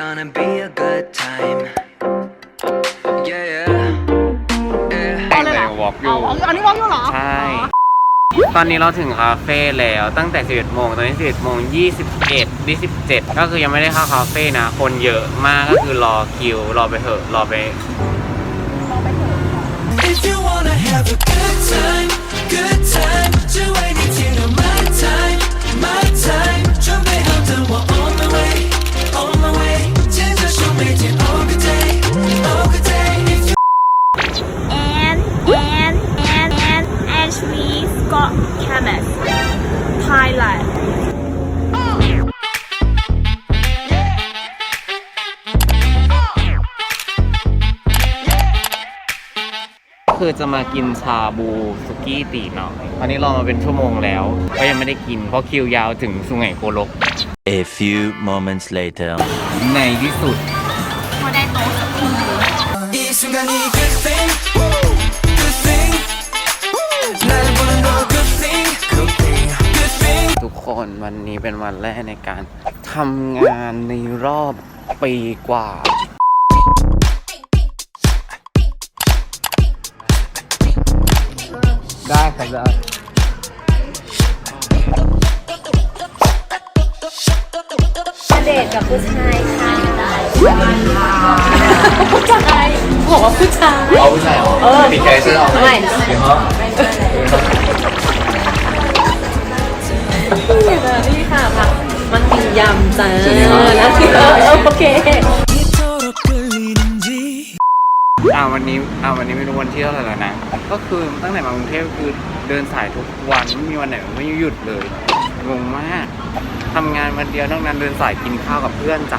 gonna be a good time yeah yeah แต่งวอล์กอยู่ เอาอันนี้ร้องอยู่เหรอใช่ ตอนนี้เราถึงคาเฟ่แล้วตั้งแต่ 11 โมง ตอนนี้ 11 โมง 21 27 ก็คือยังไม่ได้เข้าคาเฟ่นะ คนเยอะมากก็คือรอคิว รอไปเถอะ รอไป If you wanna we Scott Camus Thailand คือจะมากินชาบูสุกี้ตีหน่อยตอนนี้รอมาเป็นชั่วโมงแล้ว ก็ยังไม่ได้กิน เพราะคิวยาวถึงสุไหงโกลก A few moments later. ในที่สุดพอได้โต๊ะสักที คนวันนี้เป็นวันแรกในการทำงานในรอบปีกว่า ได้ครับได้เดทกับผู้ชายค่ะผู้ชายบอกว่าผู้ชายเอาผู้ชายเหรอเออมีแครเซอร์เอาไหมไม่เดี๋ยวเขา นี่ค่ะผักมันมียำจ้าแล้โอเคอ่าวันนี้อ่าวันนี้ไม่รู้วันที่เท่าไหร่แล้วนะ ก็คือตั้งแต่มากรุงเทพคือเดินสายทุกวันไม่มีวันไหนไม่หยุดเลยงงมากทำงานวันเดียวนอกนั้นเดินสายกินข้าวกับเพื่อนจ้ะ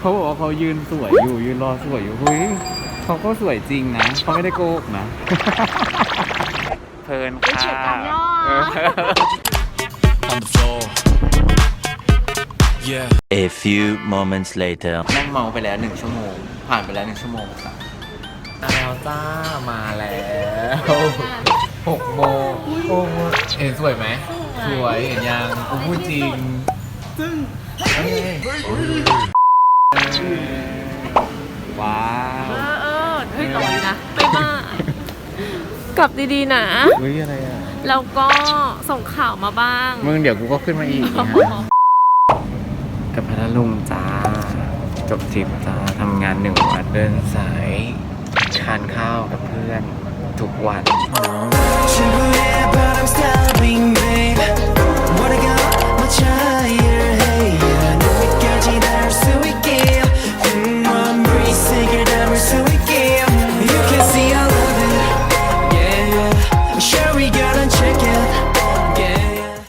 เขาบอกว่าเขายืนสวยอยู่ยืนรอสวยอยู่เฮ้ย เขาก็สวยจริงนะเขาไม่ได้โกหกนะ เพลินค่ะเฉียดกันย่อเออ On the floor Yeah A few moments later. นั่งเมาไปแล้วหนึ่งชั่วโมง ผ่านไปแล้วหนึ่งชั่วโมงค่ะแล้วจ้ามาแล้วหกโมงโอ้โหเห็นสวยไหม สวยเห็นยังกูพูดจริง ซึ่ง กลับดีๆนะ เฮ้ยอะไรอะ แล้วก็ส่งข่าวมาบ้าง มึงเดี๋ยวกูก็ขึ้นมาอีกนะฮะกับพัทลุงจ้า จบทริปจ้าทำงานหนึ่งวันเดินสายทานข้าวกับเพื่อน ทุกวัน줄